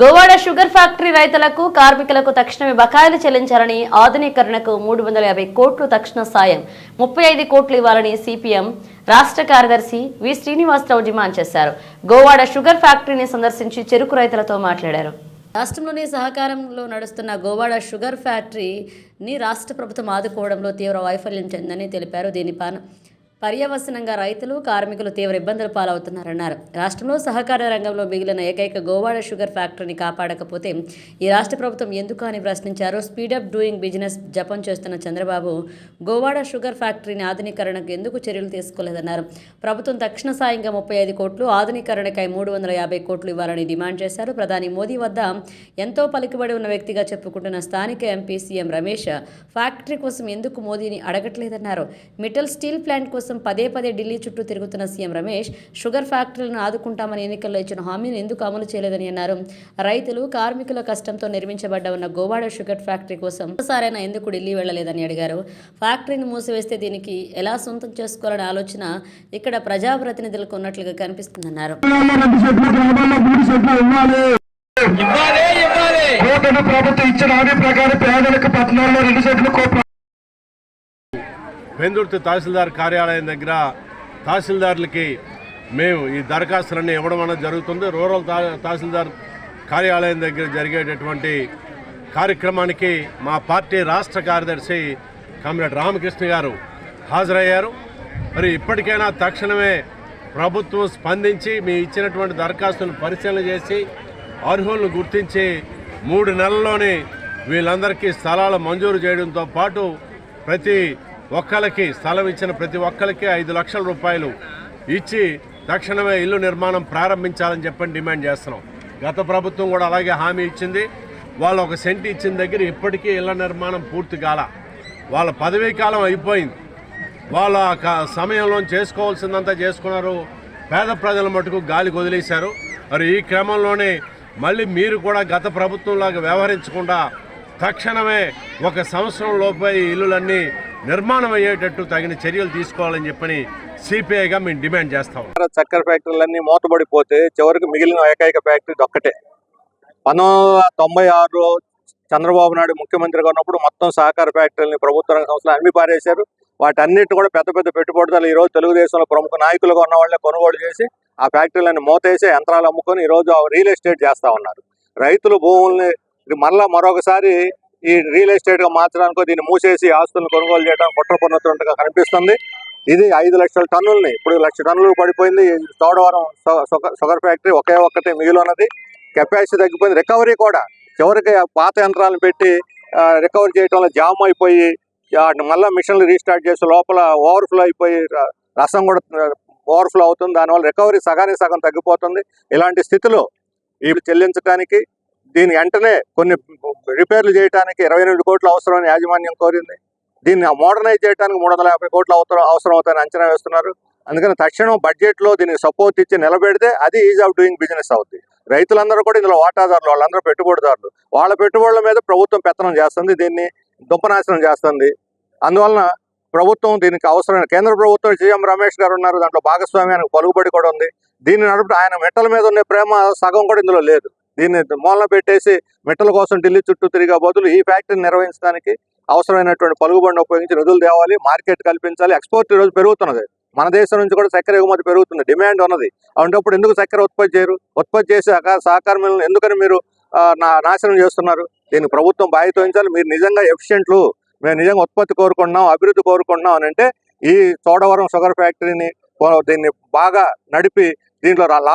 Govada sugar factory రైతులకు కార్మికులకు తక్షణమే బకాయిలు చెల్లించాలని ఆధునీకరణకు మూడు వందల యాభై కోట్లు తక్షణ సాయం ముప్పై ఐదు కోట్లు ఇవ్వాలని సిపిఎం రాష్ట్ర కార్యదర్శి వి శ్రీనివాసరావు డిమాండ్ చేశారు. గోవాడ షుగర్ ఫ్యాక్టరీని సందర్శించి చెరుకు రైతులతో మాట్లాడారు. రాష్ట్రంలోని సహకారంలో నడుస్తున్న గోవాడ షుగర్ ఫ్యాక్టరీని రాష్ట్ర ప్రభుత్వం ఆదుకోవడంలో తీవ్ర వైఫల్యం చెందని తెలిపారు. దీనిపాన పర్యవసనంగా రైతులు కార్మికులు తీవ్ర ఇబ్బందులు పాలవుతున్నారన్నారు. రాష్ట్రంలో సహకార రంగంలో మిగిలిన ఏకైక గోవాడ షుగర్ ఫ్యాక్టరీని కాపాడకపోతే ఈ రాష్ట్ర ప్రభుత్వం ఎందుకు అని ప్రశ్నించారు స్పీడప్ డూయింగ్ బిజినెస్ జపం చేస్తున్న చంద్రబాబు గోవాడ షుగర్ ఫ్యాక్టరీని ఆధునీకరణకు ఎందుకు చర్యలు తీసుకోలేదన్నారు? ప్రభుత్వం తక్షణ సాయంగా ముప్పై ఐదు కోట్లు ఆధునీకరణకై మూడు వందల యాభై కోట్లు ఇవ్వాలని డిమాండ్ చేశారు. ప్రధాని మోదీ వద్ద ఎంతో పలుకుబడి ఉన్న వ్యక్తిగా చెప్పుకుంటున్న స్థానిక ఎంపీ సీఎం రమేష్ ఫ్యాక్టరీ కోసం ఎందుకు మోదీని అడగట్లేదన్నారు? మిటల్ స్టీల్ ప్లాంట్ కోసం పదే పదే ఢిల్లీ చుట్టూ తిరుగుతున్న సీఎం రమేష్ షుగర్ ఫ్యాక్టరీలను ఆదుకుంటామని ఎన్నికల్లో ఇచ్చిన హామీని ఎందుకు అమలు చేయలేదని అన్నారు. రైతులు కార్మికుల కష్టంతో నిర్మించబడ్డ ఉన్న గోవాడ షుగర్ ఫ్యాక్టరీ కోసం ఒకసారైనా ఎందుకు ఢిల్లీ వెళ్ళలేదని అడిగారు. ఫ్యాక్టరీని మూసివేస్తే దీనికి ఎలా సొంతం చేసుకోవాలనే ఆలోచన ఇక్కడ ప్రజాప్రతినిధులకు ఉన్నట్లుగా కనిపిస్తుందన్నారు. ప్రభుత్వం ఇచ్చిన హామీ ప్రకారం పేదలకు పట్టణాల్లో రెండు సెట్లు పెందుర్తి తహసీల్దార్ కార్యాలయం దగ్గర తహసీల్దార్లకి మేము ఈ దరఖాస్తులన్నీ ఇవ్వడం అనేది జరుగుతుంది. రూరల్ తహసీల్దార్ కార్యాలయం దగ్గర జరిగేటటువంటి కార్యక్రమానికి మా పార్టీ రాష్ట్ర కార్యదర్శి కామ్రేడ్ రామకృష్ణ గారు హాజరయ్యారు. మరి ఇప్పటికైనా తక్షణమే ప్రభుత్వం స్పందించి మీ ఇచ్చినటువంటి దరఖాస్తును పరిశీలన చేసి అర్హులను గుర్తించి మూడు నెలల్లోనే వీళ్ళందరికీ స్థలాలు మంజూరు చేయడంతో పాటు ప్రతి ఒక్కరికి స్థలం ఇచ్చిన ప్రతి ఒక్కరికి ఐదు లక్షల రూపాయలు ఇచ్చి తక్షణమే ఇల్లు నిర్మాణం ప్రారంభించాలని చెప్పని డిమాండ్ చేస్తున్నాం. గత ప్రభుత్వం కూడా అలాగే హామీ ఇచ్చింది. వాళ్ళు ఒక సెంట్ ఇచ్చిన దగ్గర ఇప్పటికీ ఇళ్ళ నిర్మాణం పూర్తి కాల. వాళ్ళ పదవీ కాలం అయిపోయింది. వాళ్ళ సమయంలో చేసుకోవాల్సిందంతా చేసుకున్నారు. పేద ప్రజల మటుకు గాలి వదిలేశారు. మరి ఈ క్రమంలోనే మళ్ళీ మీరు కూడా గత ప్రభుత్వంలాగా వ్యవహరించకుండా తక్షణమే ఒక సంవత్సరం లోపే ఈ ఇల్లులన్నీ నిర్మాణం అయ్యేటట్టు తగిన చర్యలు తీసుకోవాలని చెప్పని సిపిఐగా మేము డిమాండ్ చేస్తాం చక్కెర ఫ్యాక్టరీలన్నీ మూతబడిపోతే చివరికి మిగిలిన ఏకైక ఫ్యాక్టరీ ఒక్కటే. పంతొమ్మిది తొంభై ఆరులో చంద్రబాబు నాయుడు ముఖ్యమంత్రిగా ఉన్నప్పుడు మొత్తం సహకార ఫ్యాక్టరీలని ప్రభుత్వ రంగ సంస్థలు అమ్మి పారేశారు. వాటన్నిటిని కూడా పెద్ద పెద్ద పెట్టుబడులు ఈ రోజు తెలుగుదేశంలో ప్రముఖ నాయకులుగా ఉన్న వాళ్ళే కొనుగోలు చేసి ఆ ఫ్యాక్టరీలను మూతేసి యంత్రాలు అమ్ముకొని ఈ రోజు రియల్ ఎస్టేట్ చేస్తా ఉన్నారు. రైతులు భూముల్ని ఇది మరలా మరొకసారి ఈ రియల్ ఎస్టేట్గా మార్చడానికి దీన్ని మూసేసి ఆస్తులను కొనుగోలు చేయడానికి కుట్ర పన్నుతున్నట్టుగా కనిపిస్తుంది. ఇది ఐదు లక్షల టన్నుల్ని ఇప్పుడు లక్ష టన్నులు పడిపోయింది. ఈ చోడవరం షుగర్ ఫ్యాక్టరీ ఒకే ఒక్కటే మిగిలినది కెపాసిటీ తగ్గిపోయింది. రికవరీ కూడా. చివరికి పాత యంత్రాలను పెట్టి రికవరీ చేయడంలో జామ్ అయిపోయి మళ్ళీ మిషన్లు రీస్టార్ట్ చేసి లోపల ఓవర్ఫ్లో అయిపోయి రసం కూడా ఓవర్ఫ్లో అవుతుంది. దానివల్ల రికవరీ సగానికి సగం తగ్గిపోతుంది. ఇలాంటి స్థితిలో ఇవి చెల్లించడానికి దీని వెంటనే కొన్ని రిపేర్లు చేయడానికి ఇరవై రెండు కోట్లు అవసరమని యాజమాన్యం కోరింది. దీన్ని మోడర్నైజ్ చేయడానికి మూడు వందల యాభై కోట్లు అవసరం అవసరం అవుతాయని అంచనా వేస్తున్నారు. అందుకని తక్షణం బడ్జెట్లో దీనికి సపోర్ట్ ఇచ్చి నిలబెడితే అది ఈజ్ ఆఫ్ డూయింగ్ బిజినెస్ అవుతుంది రైతులందరూ కూడా ఇందులో వాటాదారులు వాళ్ళందరూ పెట్టుబడిదారులు. వాళ్ళ పెట్టుబడుల మీద ప్రభుత్వం పెత్తనం చేస్తుంది దీన్ని దుంపనాశనం చేస్తుంది. అందువలన ప్రభుత్వం దీనికి అవసరమైన కేంద్ర ప్రభుత్వం సీఎం రమేష్ గారు ఉన్నారు దాంట్లో భాగస్వామి ఆయనకు పలుకుబడి కూడా ఉంది. దీన్ని నడుపు ఆయన మెట్టల మీద ఉన్న ప్రేమ సగం కూడా ఇందులో లేదు. దీన్ని మూలన పెట్టేసి మెట్టల కోసం ఢిల్లీ చుట్టూ తిరిగే బదులు ఈ ఫ్యాక్టరీని నిర్వహించడానికి అవసరమైనటువంటి పలుకుబడిని ఉపయోగించి నిధులు తేవాలి మార్కెట్ కల్పించాలి ఎక్స్పోర్ట్ ఈరోజు పెరుగుతున్నది. మన దేశం నుంచి కూడా చక్కెర ఎగుమతి పెరుగుతుంది. డిమాండ్ ఉన్నది. అలాంటప్పుడు ఎందుకు చక్కెర ఉత్పత్తి చేయరు? ఉత్పత్తి చేసి సహకారం ఎందుకని మీరు నా నాశనం చేస్తున్నారు? దీనికి ప్రభుత్వం బాధ్యత వహించాలి. మీరు నిజంగా ఎఫిషియెంట్లు. మేము నిజంగా ఉత్పత్తి కోరుకుంటున్నాం అభివృద్ధి కోరుకుంటున్నాం అని అంటే ఈ చోడవరం షుగర్ ఫ్యాక్టరీని దీన్ని బాగా నడిపి దీంట్లో